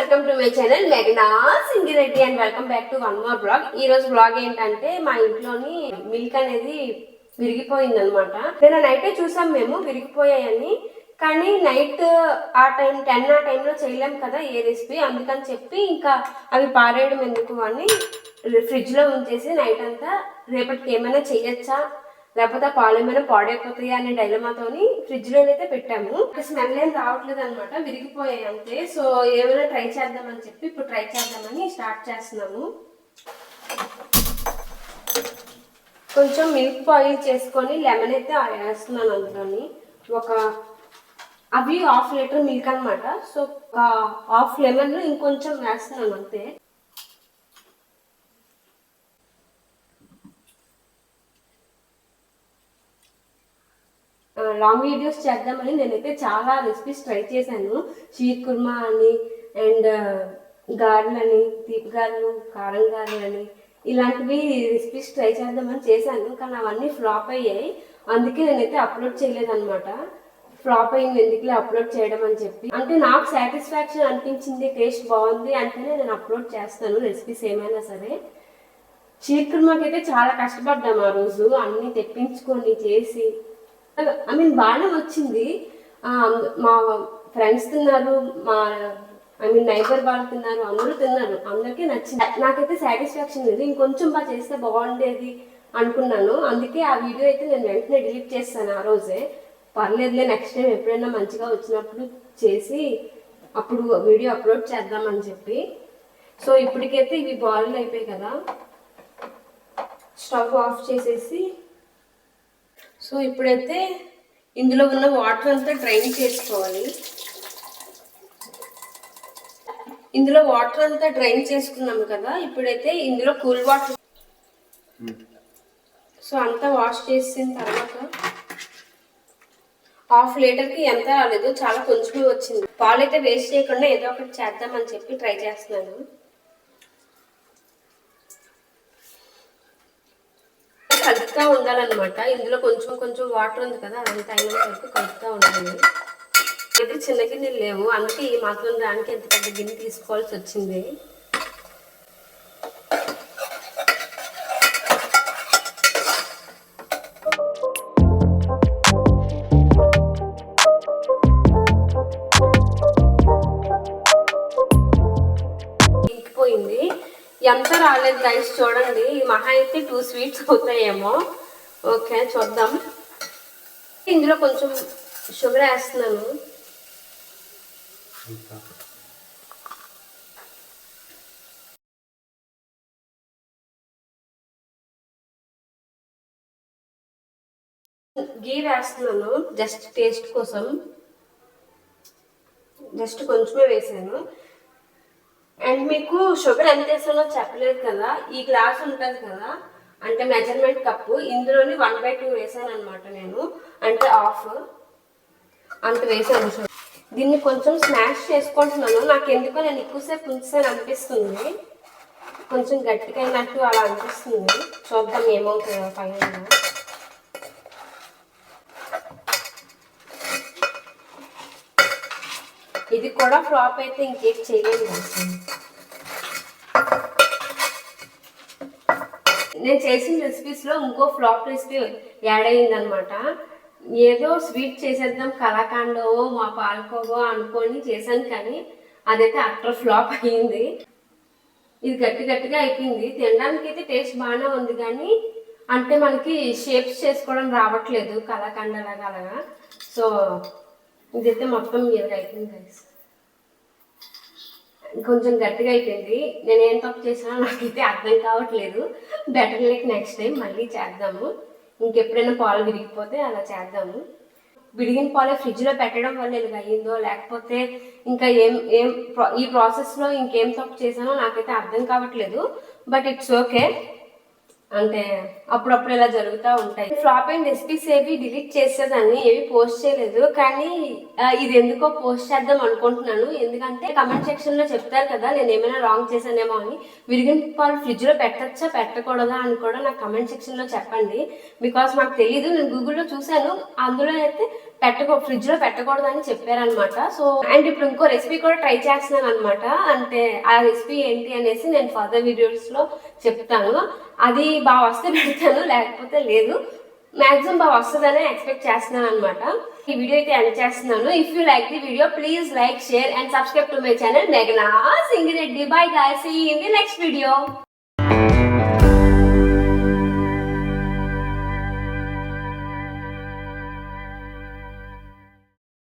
Welcome to my channel మెగనా Singireddy and welcome back to one more blog. ఈ రోజు blog ఏంటంటే మా ఇంట్లోని మిల్క్ అనేది విరిగిపోయింది అనమాట నేను నైటే చూసాం మేము విరిగిపోయాయని కానీ నైట్ ఆ టైం టెన్ ఆ టైంలో చేయలేం కదా ఏ రెసిపీ అందుకని చెప్పి ఇంకా అవి పారేయడం ఎందుకు అని ఫ్రిడ్జ్లో ఉంచేసి నైట్ అంతా రేపటికి ఏమైనా చేయొచ్చా లేకపోతే ఆ పాలు ఏమైనా పాడైపోతాయా అనే డైలమాతోని ఫ్రిడ్జ్ పెట్టాము. స్మెల్ ఏం రావట్లేదు అనమాట విరిగిపోయాయి అంతే. సో ఏమైనా ట్రై చేద్దామని చెప్పి ఇప్పుడు ట్రై చేద్దామని స్టార్ట్ చేస్తున్నాము. కొంచెం మిల్క్ బాయిల్ చేసుకొని లెమన్ అయితే వేస్తున్నాను అందులోని. ఒక అవి హాఫ్ లీటర్ మిల్క్ అన్నమాట. సో ఒక హాఫ్ లెమన్ ఇంకొంచెం వేస్తున్నాను అంతే. లాంగ్ వీడియోస్ చేద్దామని నేనైతే చాలా రెసిపీస్ ట్రై చేశాను. షీర్ కుర్మా అని అండ్ గారెలు uh, అని తీపి గారెలు కారం గారెలు అని ఇలాంటివి రెసిపీస్ ట్రై చేద్దామని చేశాను. కానీ అవన్నీ ఫ్లాప్ అయ్యాయి. అందుకే నేనైతే అప్లోడ్ చేయలేదన్నమాట. ఫ్లాప్ అయింది ఎందుకులే అప్లోడ్ చేయడం అని చెప్పి. అంటే నాకు సాటిస్ఫాక్షన్ అనిపించింది టేస్ట్ బాగుంది అంటేనే నేను అప్లోడ్ చేస్తాను రెసిపీస్ ఏమైనా సరే. చీకుర్మాకైతే చాలా కష్టపడ్డాం ఆ రోజు. అన్నీ తెప్పించుకొని చేసి ఐ మీన్ బాగానే వచ్చింది. మా ఫ్రెండ్స్ తిన్నారు మా ఐ మీన్ నైబర్ వాళ్ళు తిన్నారు అందరూ తిన్నారు. అందరికీ నచ్చింది. నాకైతే సాటిస్ఫాక్షన్ లేదు. ఇంకొంచెం బాగా చేస్తే బాగుండేది అనుకున్నాను. అందుకే ఆ వీడియో అయితే నేను వెంటనే డిలీట్ చేస్తాను ఆ రోజే. పర్లేదులే నెక్స్ట్ టైం ఎప్పుడైనా మంచిగా వచ్చినప్పుడు చేసి అప్పుడు వీడియో అప్లోడ్ చేద్దామని చెప్పి. సో ఇప్పటికైతే ఇవి బాయిల్ అయిపోయాయి కదా. స్టవ్ ఆఫ్ చేసేసి సో ఇప్పుడైతే ఇందులో ఉన్న వాటర్ అంతా డ్రైన్ చేసుకోవాలి. ఇందులో వాటర్ అంతా డ్రైన్ చేసుకున్నాం కదా ఇప్పుడైతే ఇందులో కూల్ వాటర్ సో అంతా వాష్ చేసిన తర్వాత హాఫ్ లీటర్కి ఎంత రాలేదు చాలా కొంచెమే వచ్చింది. పాలు అయితే వేస్ట్ చేయకుండా ఏదో ఒకటి చేద్దామని చెప్పి ట్రై చేస్తున్నాను. కలుపుతూ ఉండాలన్నమాట. ఇందులో కొంచెం కొంచెం వాటర్ ఉంది కదా అదంతా అయినంత వరకు కలుపుతూ ఉండాలి. అయితే చిన్న గిన్నెలు లేవు. అందుకే ఈ మాత్రం దానికి ఎంత పెద్ద గిన్నె తీసుకోవాల్సి వచ్చింది. రాలేదు గైస్ చూడండి. ఈ మహా అయితే టూ స్వీట్స్ అవుతాయేమో. ఓకే చూద్దాం. ఇందులో కొంచెం షుగర్ వేస్తున్నాను. గీ వేస్తున్నాను జస్ట్ టేస్ట్ కోసం. జస్ట్ కొంచెమే వేసాను. అండ్ మీకు షుగర్ ఎంత వేసాలో చెప్పలేదు కదా ఈ గ్లాస్ ఉంటుంది కదా అంటే మెజర్మెంట్ కప్పు ఇందులోని వన్ బై టూ వేసాను అనమాట నేను అంటే హాఫ్ అంత వేసాను షుగర్ దీన్ని కొంచెం స్మాష్ చేసుకుంటున్నాను. నాకు ఎందుకో నేను ఎక్కువసేపు ఉంచాను అనిపిస్తుంది. కొంచెం గట్టిగా అయినట్టు అలా అనిపిస్తుంది. చూద్దాం ఏమవుతుందో ఫైనల్గా ఇది కూడా ఫ్లాప్ అయితే ఇంకేం చేయలేదు. నేను చేసిన రెసిపీస్లో ఇంకో ఫ్లాప్ రెసిపీ యాడ్ అయింది అనమాట ఏదో స్వీట్ చేసేద్దాం కలాకాండో మా పాలకోవో అనుకొని చేశాను కానీ అదైతే అట్టర్ ఫ్లాప్ అయ్యింది ఇది గట్టి గట్టిగా అయిపోయింది. తినడానికి అయితే టేస్ట్ బాగానే ఉంది కానీ అంటే మనకి షేప్స్ చేసుకోవడం రావట్లేదు కలాకండలాగా అలాగా. సో ఇదైతే మొత్తం మీరుగా అయిపోయింది గైస్ కొంచెం గట్టిగా అయిపోయింది. నేను ఏం తప్పు చేసినా నాకైతే అర్థం కావట్లేదు. బెటర్ లైక్ నెక్స్ట్ టైం మళ్ళీ చేద్దాము. ఇంకెప్పుడైనా పాలు విరిగిపోతే అలా చేద్దాము. విడిగిన పాలు ఫ్రిడ్జ్లో పెట్టడం వల్ల ఇలా అయ్యిందో లేకపోతే ఇంకా ఏం ఏం ఈ ప్రాసెస్లో ఇంకేం తప్పు చేశానో నాకైతే అర్థం కావట్లేదు. బట్ ఇట్స్ ఓకే అంటే అప్పుడప్పుడు ఇలా జరుగుతూ ఉంటాయి. ఫ్లాప్ అయిన రెసిపీస్ ఏవి డిలీట్ చేసేదాన్ని ఏవి పోస్ట్ చేయలేదు. కానీ ఇది ఎందుకో పోస్ట్ చేద్దాం అనుకుంటున్నాను. ఎందుకంటే కమెంట్ సెక్షన్లో చెప్తారు కదా నేను ఏమైనా రాంగ్ చేశానేమో అని. విరిగిన పాలు ఫ్రిడ్జ్లో పెట్టచ్చా పెట్టకూడదా అని కూడా నాకు కమెంట్ సెక్షన్లో చెప్పండి. బికాస్ నాకు తెలియదు నేను గూగుల్లో చూశాను. అందులో అయితే పెట్టకూ ఫ్రిడ్జ్లో పెట్టకూడదని చెప్పారనమాట సో అండ్ ఇప్పుడు ఇంకో రెసిపీ కూడా ట్రై చేస్తున్నాను అనమాట అంటే ఆ రెసిపీ ఏంటి అనేసి నేను ఫర్దర్ వీడియోస్లో చెప్తాను. అది బాగా వస్తే పెడతాను లేకపోతే లేదు. మాక్సిమం బాగా వస్తుందని ఎక్స్పెక్ట్ చేస్తున్నాను అనమాట ఈ వీడియో అయితే ఎండ్ చేస్తున్నాను. If you like the video please like share and subscribe to my channel. మెగనా Singireddy. Bye guy see in the next video